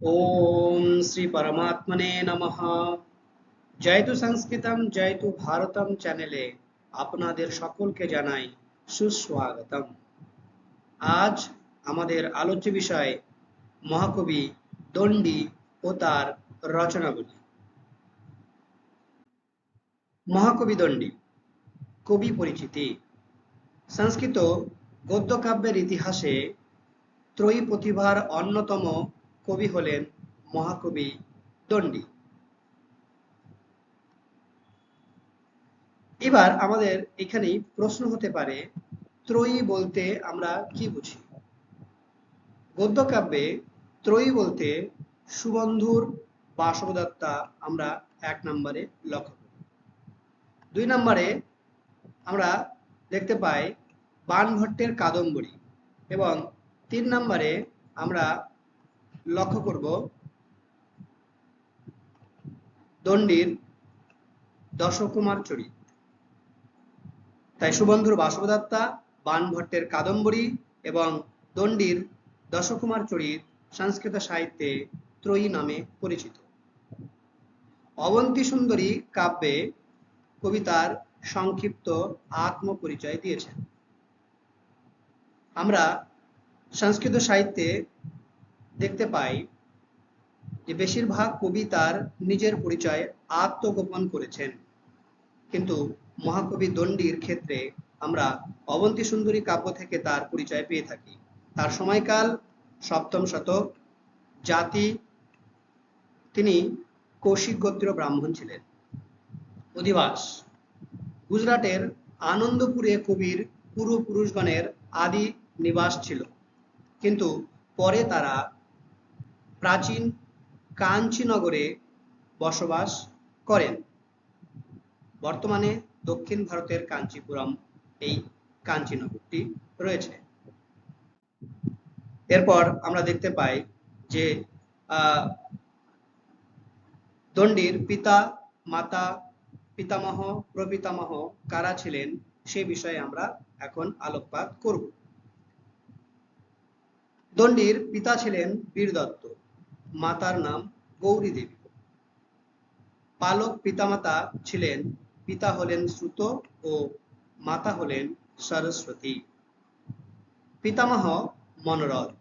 ওম শ্রী পরমাত্মনে নমঃ জয়তু সংস্কৃতম জয়তু ভারতম চ্যানেলে আপনাদের সকলকে জানাই সুস্বাগতম। আজ আমাদের আলোচ্য বিষয় মহাকবি দণ্ডী ও তার রচনাগুলি মহাকবি দণ্ডী, কবি পরিচিতি। সংস্কৃত গদ্যকাব্যের ইতিহাসে ত্রয়ী প্রতিভার অন্যতম কবি হলেন মহাকবি দণ্ডী। এবার আমাদের এখানেই প্রশ্ন হতে পারে, ত্রয়ী বলতে আমরা কি বুঝি? গদ্যকাব্যে ত্রয়ী বলতে সুবন্ধুর বাসবদত্তা আমরা এক নম্বরে লক্ষ্য করি। দুই নম্বরে আমরা দেখতে পাই বানভট্টের কাদম্বরী এবং তিন নম্বরে আমরা লক্ষ্য করব। দণ্ডির দশকুমার চরিত তাই সুবন্ধুর বাসবদত্তা, বানভট্টের কাদম্বরী এবং দণ্ডির দশকুমার চরিত সংস্কৃত সাহিত্যে ত্রয়ী নামে পরিচিত। অবন্তী সুন্দরী কাব্যে কবিতার সংক্ষিপ্ত আত্মপরিচয় দিয়েছেন। আমরা সংস্কৃত সাহিত্যে দেখতে পাই যে বেশিরভাগ কবি তার নিজের পরিচয় আত্মগোপন করেছেন। কিন্তু মহাকবি দণ্ডির ক্ষেত্রে আমরা অবন্তী সুন্দরী কাব্য থেকে তার পরিচয় পেয়ে থাকি। তার সময়কাল সপ্তম শতক, জাতি, তিনি কৌশিক গোত্র ব্রাহ্মণ ছিলেন। অধিবাস, গুজরাটের আনন্দপুরে কবির পূর্বপুরুষগণের আদি নিবাস ছিল। কিন্তু পরে তারা প্রাচীন কাঞ্চীনগরে বসবাস করেন। বর্তমানে দক্ষিণ ভারতের কাঞ্চীপুরম এই কাঞ্চীনগরটি রয়েছে। এরপর আমরা দেখতে পাই যে দণ্ডির পিতা, মাতা, পিতামহ, প্রপিতামহ কারা ছিলেন সে বিষয়ে আমরা এখন আলোকপাত করব। দণ্ডির পিতা ছিলেন বীর দত্ত মাতার নাম গৌরী দেবী। পালক পিতামাতা ছিলেন, পিতা হলেন শ্রুত ও মাতা হলেন সরস্বতী। পিতামহ মনোরথ।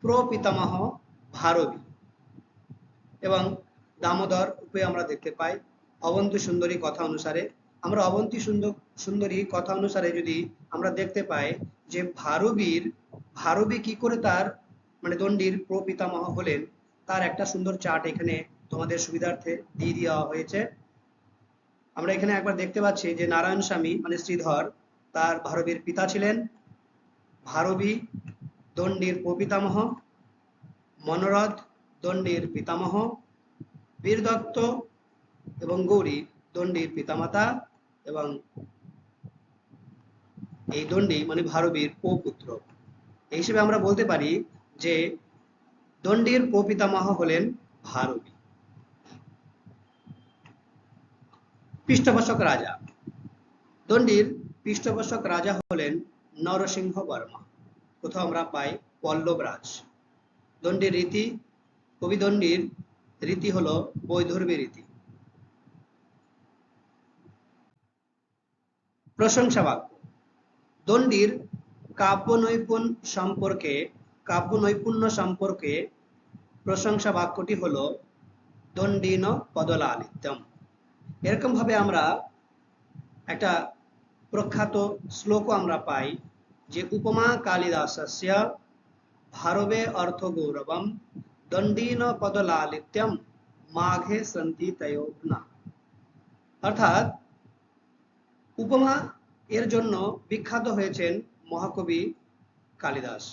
প্রপিতামহ ভারবী। এবং দামোদর রূপে আমরা দেখতে পাই অবন্তী সুন্দরী কথা অনুসারে। আমরা অবন্তী সুন্দর, সুন্দরী কথা অনুসারে যদি আমরা দেখতে পাই যে ভারবীর, ভারবী কি করে তার মানে দণ্ডির প্রপিতামহ হলেন, তার একটা সুন্দর চার্ট এখানে তোমাদের সুবিধার্থে দিয়ে দেওয়া হয়েছে। আমরা এখানে একবার দেখতে পাচ্ছি যে নারায়ণ স্বামী মানে শ্রীধর, তার ভারবীর পিতা ছিলেন। ভারবী দণ্ডির প্রপিতামহ, মনোরথ দণ্ডির পিতামহ, বীরদত্ত এবং গৌরী দণ্ডির পিতামাতা এবং এই দণ্ডী মানে ভারবীর পুত্র এই হিসেবে আমরা বলতে পারি যে দণ্ডির প্রপিতামহ হলেন ভারবী পৃষ্ঠপোষক রাজা। দণ্ডির পৃষ্ঠপোষক রাজা হলেন নরসিংহ বর্মা। কোথাও আমরা পাই পল্লবরাজ। দণ্ডির রীতি, কবিদণ্ডির রীতি হলো বৈধর্মী রীতি। প্রশংসা বাক্য দণ্ডির কাব্য নৈপুণ সম্পর্কে কাব্য নৈপুণ্য সম্পর্কে প্রশংসা বাক্যটি হলো, দণ্ডিন পদলালিত্যম এরকম ভাবে আমরা একটা প্রখ্যাত শ্লোকও আমরা পাই যে, উপমা কালিদাসস্য ভারবে অর্থ গৌরবম, দণ্ডীন পদলালিত্যম মাঘে সন্তি তয়োনা অর্থাৎ, উপমা এর জন্য বিখ্যাত হয়েছেন মহাকবি কালিদাস।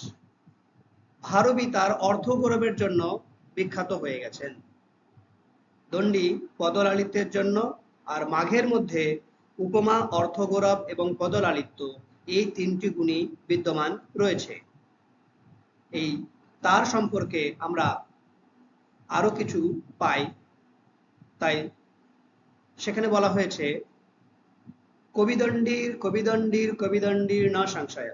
ভারবী তার অর্ধ গৌরবের জন্য বিখ্যাত হয়ে গেছেন। দণ্ডী পদলালিত্যের জন্য আর মাঘের মধ্যে উপমা অর্থগৌরব এবং পদলালিত্য এই তিনটি গুণই বিদ্যমান রয়েছে। এই তার সম্পর্কে আমরা আরও কিছু পাই। তাই সেখানে বলা হয়েছে, কবিদণ্ডীর কবিদণ্ডীর কবিদণ্ডীর না সংশয়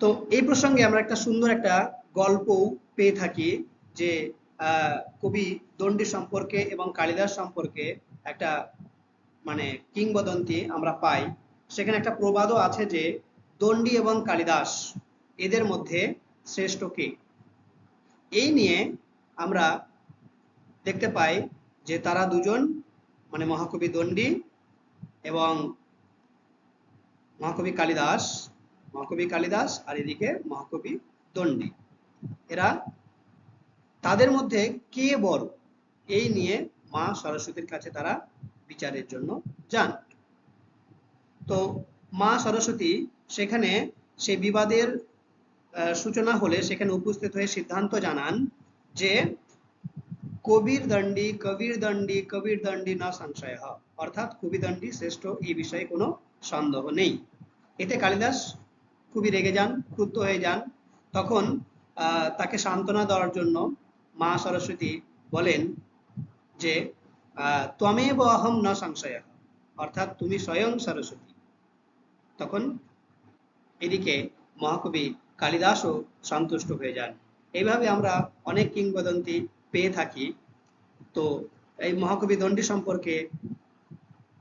তো এই প্রসঙ্গে আমরা একটা সুন্দর একটা গল্পও পেয়ে থাকি যে কবি দণ্ডী সম্পর্কে এবং কালিদাস সম্পর্কে একটা মানে কিংবদন্তি আমরা পাই। সেখানে একটা প্রবাদও আছে যে, দণ্ডী এবং কালিদাস এদের মধ্যে শ্রেষ্ঠ কে? এই নিয়ে আমরা দেখতে পাই যে, তারা দুজন মানে মহাকবি দণ্ডী এবং মহাকবি কালিদাস মহাকবি কালিদাস আর এদিকে মহাকবি দণ্ডী। এরা তাদের মধ্যে কে বড়? এই নিয়ে মা সরস্বতীর কাছে তারা বিচারের জন্য যান। তো মা সরস্বতী সেখানে সেই বিবাদের সূচনা হলে সেখানে উপস্থিত হয়ে সিদ্ধান্ত জানান যে কবির দণ্ডী কবির দণ্ডী কবির দণ্ডী না সংশয়। অর্থাৎ কবি দণ্ডী শ্রেষ্ঠ, এই বিষয়ে কোনো সন্দেহ নেই। এতে কালিদাস খুবই রেগে যান ক্রুদ্ধ হয়ে যান। তখন তাকে সান্ত্বনা দেওয়ার জন্য মা সরস্বতী বলেন যে আহ, ত্বমেব অহম ন সংশয় অর্থাৎ তুমি স্বয়ং সরস্বতী। তখন এদিকে মহাকবি কালিদাসও সন্তুষ্ট হয়ে যান। এইভাবে আমরা অনেক কিংবদন্তি পেয়ে থাকি। তো এই মহাকবি দণ্ডী সম্পর্কে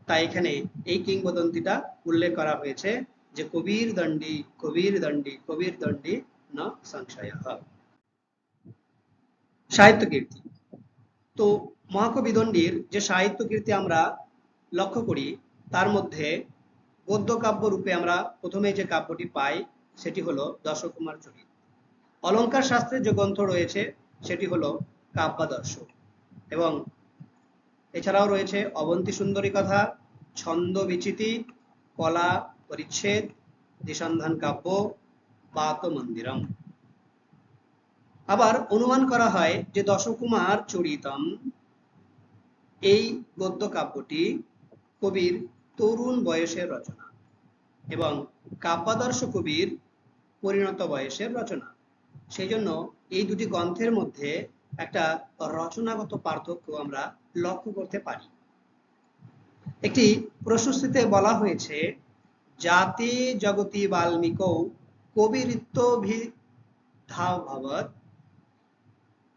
তাই এখানে এই কিংবদন্তিটা উল্লেখ করা হয়েছে। যে কবির দণ্ডী কবির দণ্ডী কবির দণ্ডী ন সংশয়। সাহিত্য কীর্তি। তো মহাকবি দণ্ডীর যে সাহিত্য কীর্তি আমরা লক্ষ্য করি, তার মধ্যে গদ্য কাব্য রূপে আমরা প্রথমে যে কাব্যটি পাই, সেটি হলো দশকুমার চরিত। অলঙ্কার শাস্ত্রের যে গ্রন্থ রয়েছে, সেটি হলো কাব্যাদর্শ। এবং এছাড়াও রয়েছে অবন্তী সুন্দরী কথা, ছন্দ বিচিতি, কলা পরিচ্ছেদ দিসন্ধান কাব্য বাত মন্দিরম আবার অনুমান করা হয় যে দশকুমার চরিতম এই গদ্য কাব্যটি কবির তরুণ বয়সের রচনা এবং কাব্যাদর্শ কবির পরিণত বয়সের রচনা। সেই জন্য এই দুটি গ্রন্থের মধ্যে একটা রচনাগত পার্থক্য আমরা লক্ষ্য করতে পারি। একটি প্রশস্তিতে বলা হয়েছে জাতি জগতি বাল্মীকৌ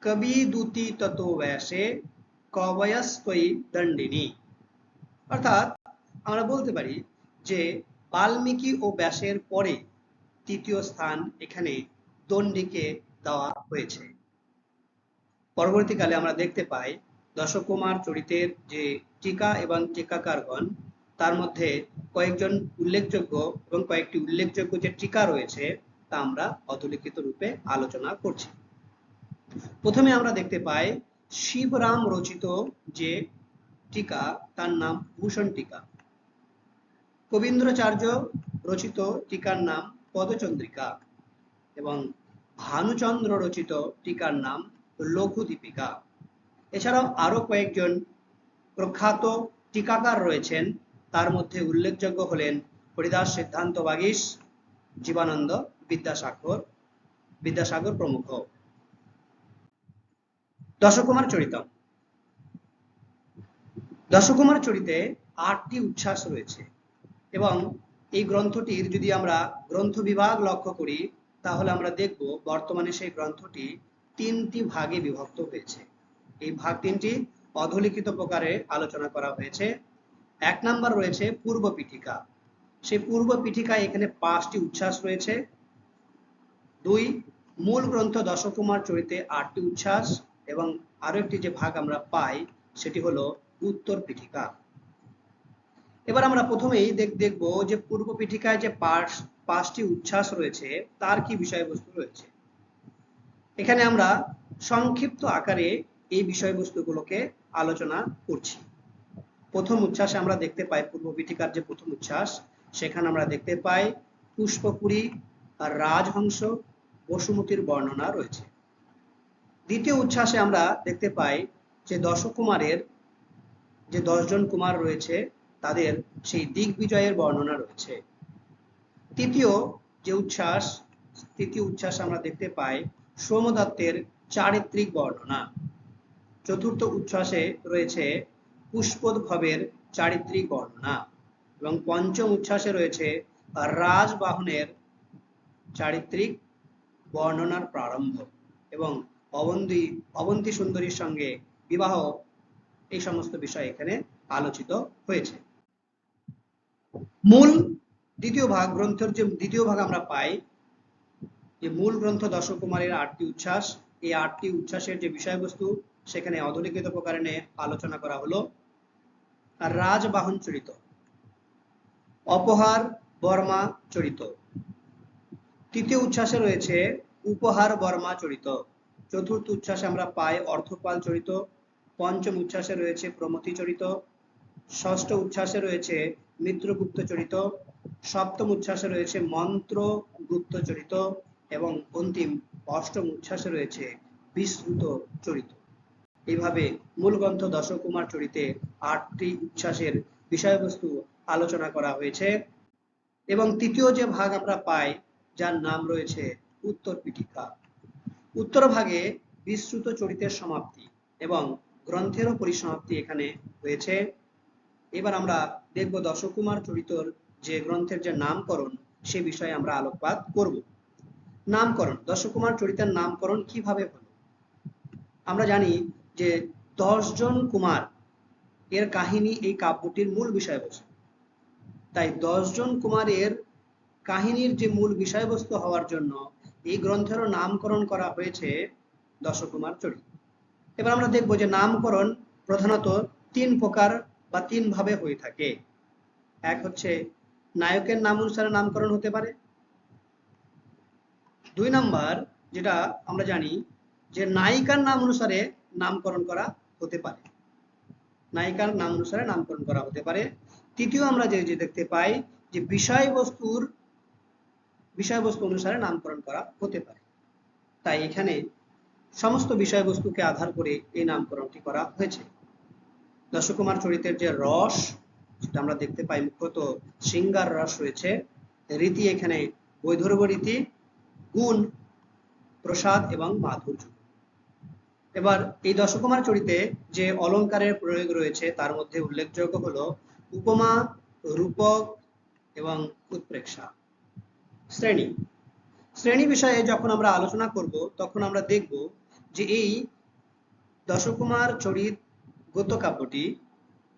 কবি দুতি ততো ব্যাসে কবয়স্কই দণ্ডিনী। অর্থাৎ আমরা বলতে পারি যে বাল্মীকি ও ব্যাসের পরে তৃতীয় স্থান এখানে দণ্ডিকে দেওয়া হয়েছে। পরবর্তীকালে আমরা দেখতে পাই দশকুমার চরিতের যে টিকা এবং টিকাকারগণ তার মধ্যে কয়েকজন উল্লেখযোগ্য এবং কয়েকটি উল্লেখযোগ্য যে টিকা রয়েছে, তা আমরা অধলিখিত রূপে আলোচনা করছি। প্রথমে আমরা দেখতে পাই শিবরাম রচিত যে টিকা, তার নাম ভূষণ টিকা। কবীন্দ্রাচার্য রচিত টিকার নাম পদচন্দ্রিকা এবং ভানুচন্দ্র রচিত টিকার নাম লঘু দীপিকা এছাড়াও আরও কয়েকজন প্রখ্যাত টিকাকার রয়েছেন তার মধ্যে উল্লেখযোগ্য হলেন হরিদাস সিদ্ধান্ত বাগীশ জীবানন্দ বিদ্যাসাগর বিদ্যাসাগর প্রমুখ। দশকুমার চরিতম দশকুমার চরিতে আটটি উচ্ছ্বাস রয়েছে এবং এই গ্রন্থটির যদি আমরা গ্রন্থ বিভাগ লক্ষ্য করি, তাহলে আমরা দেখব বর্তমানে সেই গ্রন্থটি তিনটি ভাগে বিভক্ত হয়েছে। এই ভাগ তিনটি অধলিখিত প্রকারে আলোচনা করা হয়েছে। এক নাম্বার রয়েছে পূর্ব পিঠিকা। সেই পূর্ব পিঠিকায় এখানে পাঁচটি উচ্ছ্বাস রয়েছে। দুই, মূল গ্রন্থ দশকুমার চরিতে আটটি উচ্ছ্বাস এবং আরও একটি যে ভাগ আমরা পাই, সেটি হলো উত্তর পিঠিকা। এবার আমরা প্রথমেই দেখ- দেখব যে পূর্ব পিঠিকায় যে পাঁচ- পাঁচটি উচ্ছ্বাস রয়েছে, তার কি বিষয়বস্তু রয়েছে। এখানে আমরা সংক্ষিপ্ত আকারে এই বিষয়বস্তুগুলোকে আলোচনা করছি। প্রথম উচ্ছ্বাসে আমরা দেখতে পাই, পূর্ব পিঠিকার যে প্রথম উচ্ছ্বাস, সেখানে আমরা দেখতে পাই পুষ্পপুরী আর রাজহংস বসুমতির বর্ণনা রয়েছে। দ্বিতীয় উচ্ছ্বাসে আমরা দেখতে পাই যে দশকুমারের যে দশজন কুমার রয়েছে, তাদের সেই দিগ্বিজয়ের বর্ণনা রয়েছে। তৃতীয় যে উচ্ছ্বাস, তৃতীয় উচ্ছ্বাস আমরা দেখতে পাই সোমদত্তের চারিত্রিক বর্ণনা। চতুর্থ উচ্ছ্বাসে রয়েছে পুষ্পোদ্ভবের চারিত্রিক বর্ণনা এবং পঞ্চম উচ্ছ্বাসে রয়েছে রাজবাহনের চারিত্রিক বর্ণনার প্রারম্ভ এবং অবন্তী অবন্তী সুন্দরীর সঙ্গে বিবাহ এই সমস্ত বিষয় এখানে আলোচিত হয়েছে। মূল দ্বিতীয় ভাগ গ্রন্থের যে, দ্বিতীয় ভাগ আমরা পাই যে মূল গ্রন্থ দশকুমারের আটটি উচ্ছ্বাস। এই আটটি উচ্ছ্বাসের যে বিষয়বস্তু সেখানে অধলিখিত প্রকারে আলোচনা করা হলো। রাজবাহন চরিত। অপহার, বর্মা চরিত। তৃতীয় উচ্ছ্বাসে রয়েছে উপহার, বর্মা চরিত। চতুর্থ উচ্ছ্বাসে আমরা পাই অর্থপাল চরিত। পঞ্চম উচ্ছ্বাসে রয়েছে প্রমতি চরিত। ষষ্ঠ উচ্ছ্বাসে রয়েছে মিত্রগুপ্ত চরিত। সপ্তম উচ্ছ্বাসে রয়েছে মন্ত্র গুপ্ত চরিত। এবং অন্তিম অষ্টম উচ্ছ্বাসে রয়েছে বিস্তৃত চরিত। এইভাবে মূল গ্রন্থ দশকুমার চরিতে আটটি উচ্ছ্বাসের বিষয়বস্তু আলোচনা করা হয়েছে। এবং তৃতীয় যে ভাগ আমরা পাই, যার নাম রয়েছে উত্তর পিঠিকা উত্তর ভাগে বিস্তৃত চরিতের সমাপ্তি এবং গ্রন্থেরও পরিসমাপ্তি এখানে হয়েছে। এবার আমরা দেখব দশকুমার চরিতর যে গ্রন্থের যে নামকরণ, সে বিষয়ে আমরা আলোকপাত করব। নামকরণ, দশকুমার চরিতের নামকরণ কীভাবে হলো? আমরা জানি যে দশজন কুমার এর কাহিনী এই কাব্যটির মূল বিষয়বস্তু। তাই দশজন কুমারের কাহিনীর যে মূল বিষয়বস্তু হওয়ার জন্য এই গ্রন্থেরও নামকরণ করা হয়েছে দশকুমার চরিত এবার আমরা দেখব যে নামকরণ প্রধানত তিন প্রকার বা তিন ভাবে হয়ে থাকে। এক হচ্ছে নায়কের নাম অনুসারে নামকরণ হতে পারে। দুই নাম্বার যেটা আমরা জানি যে নায়িকার নাম অনুসারে নামকরণ করা হতে পারে। নায়িকার নাম অনুসারে নামকরণ করা হতে পারে। তৃতীয় আমরা যে যে দেখতে পাই যে বিষয়বস্তুর, বিষয়বস্তু অনুসারে নামকরণ করা হতে পারে। তাই এখানে সমস্ত বিষয়বস্তুকে আধার করে এই নামকরণটি করা হয়েছে। দশকুমার চরিত্রের যে রস, সেটা আমরা দেখতে পাই মুখ্যত সিঙ্গার রস রয়েছে। রীতি এখানে বৈধর্ব রীতি, গুণ, প্রসাদ এবং মাধুর্য। এবার এই দশকুমার চরিতে যে অলঙ্কারের প্রয়োগ রয়েছে, তার মধ্যে উল্লেখযোগ্য হলো উপমা, রূপক এবং উৎপ্রেক্ষা। শ্রেণি। শ্রেণি বিষয়ে যখন আমরা আলোচনা করব, তখন আমরা দেখব যে এই দশকুমার চরিত গদ্যকাব্যটি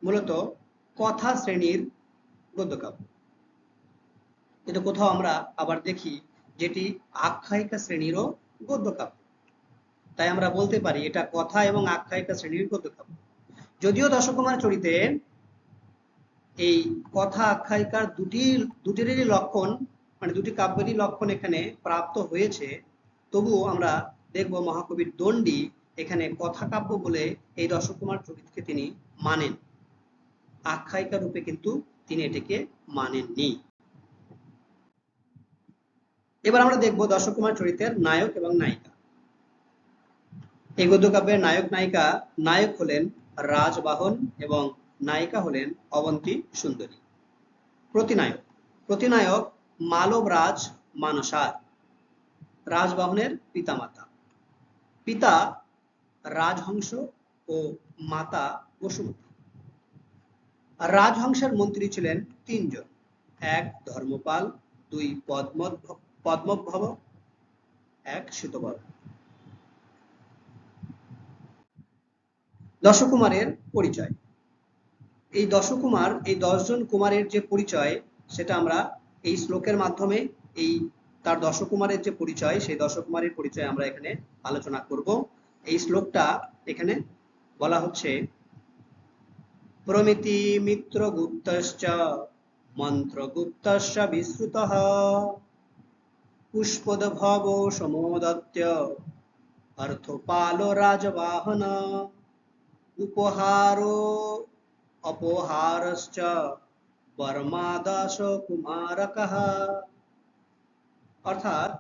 মূলত কথা শ্রেণির গদ্যকাব্য। কিন্তু কোথাও আমরা আবার দেখি যেটি আখ্যায়িকা শ্রেণীরও গদ্যকাব্য। তাই আমরা বলতে পারি এটা কথা এবং আখ্যায়িকা শ্রেণির গদ্যকাব্য যদিও দশকুমার চরিতে এই কথা আখ্যায়িকার দুটি, দুটিরই লক্ষণ মানে দুটি কাব্যেরই লক্ষণ এখানে প্রাপ্ত হয়েছে, তবুও আমরা দেখব মহাকবির দণ্ডী এখানে কথা কাব্য বলে এই দশকুমার চরিতকে তিনি মানেন। আখ্যায়িকা রূপে কিন্তু তিনি এটাকে মানেননি। এবার আমরা দেখব দশকুমার চরিত্রের নায়ক এবং নায়িকা। এই গদ্যকাব্যের নায়ক নায়িকা, নায়ক হলেন রাজবাহন এবং নায়িকা হলেন অবন্তী সুন্দরী। প্রতিনায়ক। প্রতিনায়ক মালব রাজ মানসার, রাজবাহনের পিতামাতা। পিতা রাজহংস ও মাতা বসুমতী। রাজহংসের মন্ত্রী ছিলেন তিনজন। এক ধর্মপাল, দুই পদ্ম পদ্মভব, এক শীতবর দশকুমারের পরিচয়। এই দশকুমার, এই দশজন কুমারের যে পরিচয়, সেটা আমরা এই শ্লোকের মাধ্যমে এই তার দশকুমারের যে পরিচয়, সেই দশকুমারের পরিচয় আমরা এখানে আলোচনা করব। এই শ্লোকটা এখানে বলা হচ্ছে, প্রমিতি মিত্র গুপ্তশ্চ মন্ত্র গুপ্তশ্চ বিশ্রুত পুষ্পদভব সমোদত্য অর্থপাল রাজবাহন উপহারো অপহারশ্চ বর্মাদাস কুমারক অর্থাৎ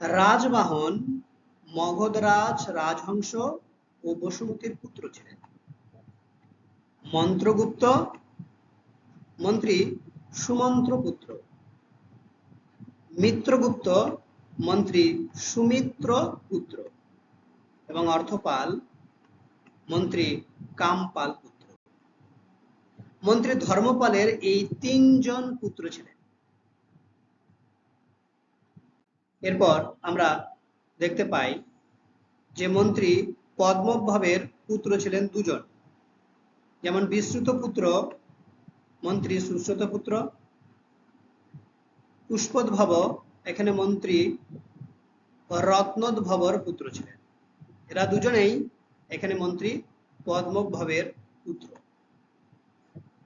রাজবাহন মগধরাজ রাজহংস ও বসুমতির পুত্র ছিলেন। মন্ত্রগুপ্ত মন্ত্রী সুমন্ত্র পুত্র মিত্রগুপ্ত মন্ত্রী সুমিত্র পুত্র এবং অর্থপাল মন্ত্রী কামপাল পুত্র। মন্ত্রী ধর্মপালের এই তিনজন পুত্র ছিলেন। এরপর আমরা দেখতে পাই যে মন্ত্রী পদ্মভাবের পুত্র ছিলেন দুজন। যেমন বিশ্রুত পুত্র, মন্ত্রী সুশ্রুত পুত্র, পুষ্পোদ্ভব, এখানে মন্ত্রী রত্নোদ্ভবর পুত্র ছিলেন। এরা দুজনেই এখানে মন্ত্রী পদ্মভবের পুত্র।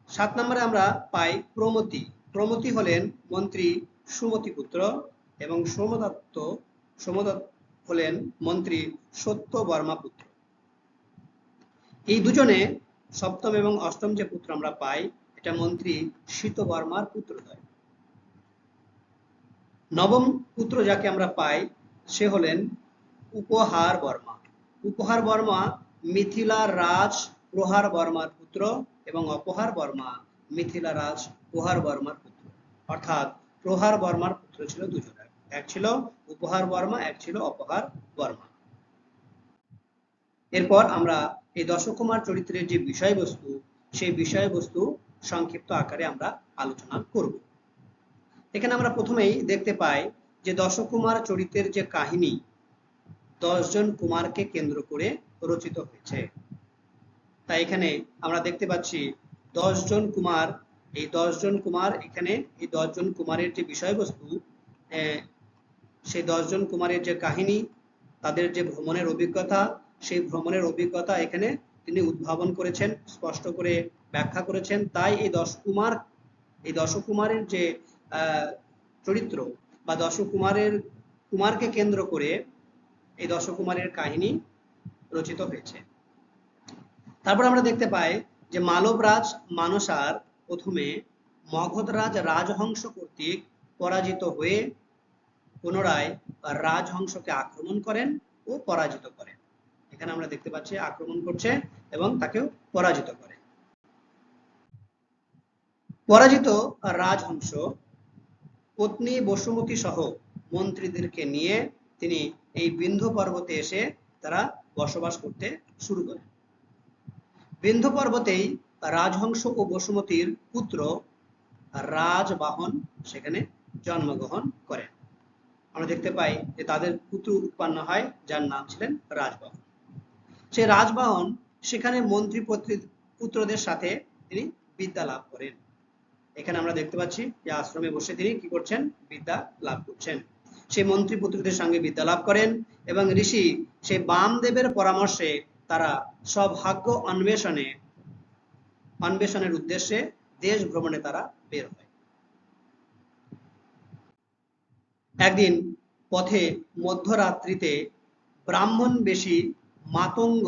সাত নম্বরে আমরা পাই প্রমতি। প্রমতি হলেন মন্ত্রী সুমতি পুত্র এবং সোমদত্ত সোমদত্ত হলেন মন্ত্রী সত্য বর্মা পুত্র। এই দুজনে সপ্তম এবং অষ্টম যে পুত্র আমরা পাই, এটা মন্ত্রী শীত বর্মার পুত্রদ্বয়। নবম পুত্র যাকে আমরা পাই, সে হলেন উপহার বর্মা উপহার বর্মা, মিথিলা রাজ, প্রহার বর্মার পুত্র এবং অপহার বর্মা, মিথিলা রাজ, প্রহার বর্মার পুত্র। অর্থাৎ প্রহার বর্মার পুত্র ছিল দুজন এক ছিল উপহার বর্মা, এক ছিল অপহার বর্মা। এরপর আমরা এই দশকুমার চরিত্রের যে বিষয়বস্তু, সেই বিষয়বস্তু সংক্ষিপ্ত আকারে আমরা আলোচনা করব। এখানে আমরা প্রথমেই দেখতে পাই যে দশকুমার চরিত্রের যে কাহিনী দশজন কুমারকে কেন্দ্র করে রচিত হয়েছে। তাই এখানে আমরা দেখতে পাচ্ছি দশজন কুমার, এই দশজন কুমার এখানে, এই দশজন কুমারের যে বিষয়বস্তু সেই দশজন কুমারের যে কাহিনী, তাদের যে ভ্রমণের অভিজ্ঞতা, সেই ভ্রমণের অভিজ্ঞতা এখানে তিনি উদ্ভাবন করেছেন, স্পষ্ট করে ব্যাখ্যা করেছেন। তাই এই দশ কুমার, এই দশকুমারের যে চরিত্র বা দশকুমারের কুমারকে কেন্দ্র করে এই দশকুমারের কাহিনী রচিত হয়েছে। তারপর আমরা দেখতে পাই যে মালবরাজ মানসার প্রথমে মগধরাজ রাজহংস কর্তৃক পরাজিত হয়ে পুনরায় রাজহংসকে আক্রমণ করেন ও পরাজিত করেন। এখানে আমরা দেখতে পাচ্ছি আক্রমণ করছে এবং তাকেও পরাজিত করে। পরাজিত রাজহংস পত্নী বসুমতী সহ মন্ত্রীদেরকে নিয়ে তিনি এই বিন্ধ পর্বতে এসে তারা বসবাস করতে শুরু করেন। বিন্ধ পর্বতেই রাজহংস ও বসুমতীর পুত্র রাজবাহন সেখানে জন্মগ্রহণ করেন। আমরা দেখতে পাই যে তাদের পুত্র উৎপন্ন হয়, যার নাম ছিলেন রাজবাহন। সে রাজবাহন সেখানে মন্ত্রী পুত্রদের সাথে তিনি বিদ্যা লাভ করেন। এখানে আমরা দেখতে পাচ্ছি যে আশ্রমে বসে তিনি কি করছেন? বিদ্যা লাভ করছেন। সে মন্ত্রী পুত্রদের সঙ্গে বিদ্যা লাভ করেন এবং ঋষি সে বামদেবের পরামর্শে তারা সৌভাগ্য অন্বেষণে, অন্বেষণের উদ্দেশ্যে দেশ ভ্রমণে তারা বের হয়। একদিন পথে মধ্যরাত্রিতে ব্রাহ্মণ বেশি মাতঙ্গ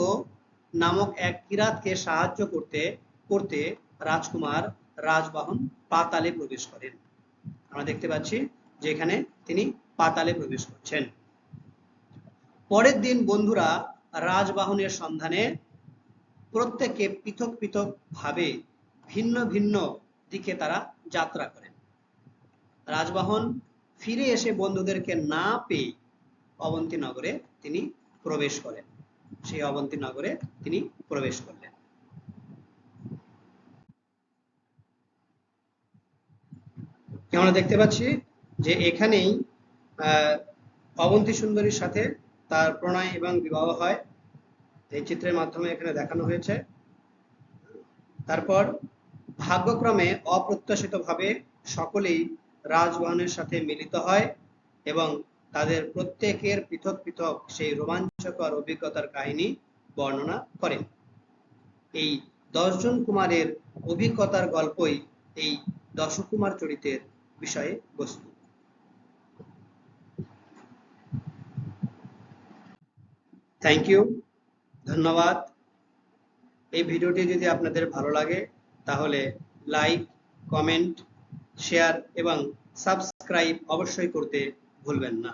নামক এক কিরাতকে সাহায্য করতে করতে রাজকুমার রাজবাহন পাতালে প্রবেশ করেন। আমরা দেখতে পাচ্ছি যে এখানে তিনি পাতালে প্রবেশ করছেন। পরের দিন বন্ধুরা রাজবাহনের সন্ধানে প্রত্যেকে পৃথক পৃথক ভাবে ভিন্ন ভিন্ন দিকে তারা যাত্রা করেন। রাজবাহন ফিরে এসে বন্ধুদেরকে না পেয়ে অবন্তী নগরে তিনি প্রবেশ করেন। সেই অবন্তী নগরে তিনি প্রবেশ করলেন। আমরা দেখতে পাচ্ছি যে এখানেই অবন্তী সুন্দরীর সাথে তার প্রণয় এবং বিবাহ হয়। এই চিত্রের মাধ্যমে এখানে দেখানো হয়েছে। তারপর ভাগ্যক্রমে অপ্রত্যাশিতভাবে সকলেই রাজবাহনের সাথে মিলিত হয় এবং তাদের প্রত্যেকের পৃথক পৃথক সেই রোমাঞ্চকর অভিজ্ঞতার কাহিনী বর্ণনা করেন এই দশজন কুমারের অভিজ্ঞতার গল্পই এই দশকুমার চরিত্রের বিষয়ে বস্তু। থ্যাংক ইউ ধন্যবাদ। এই ভিডিওটি যদি আপনাদের ভালো লাগে, তাহলে লাইক কমেন্ট শেয়ার এবং সাবস্ক্রাইব অবশ্যই করতে ভুলবেন না।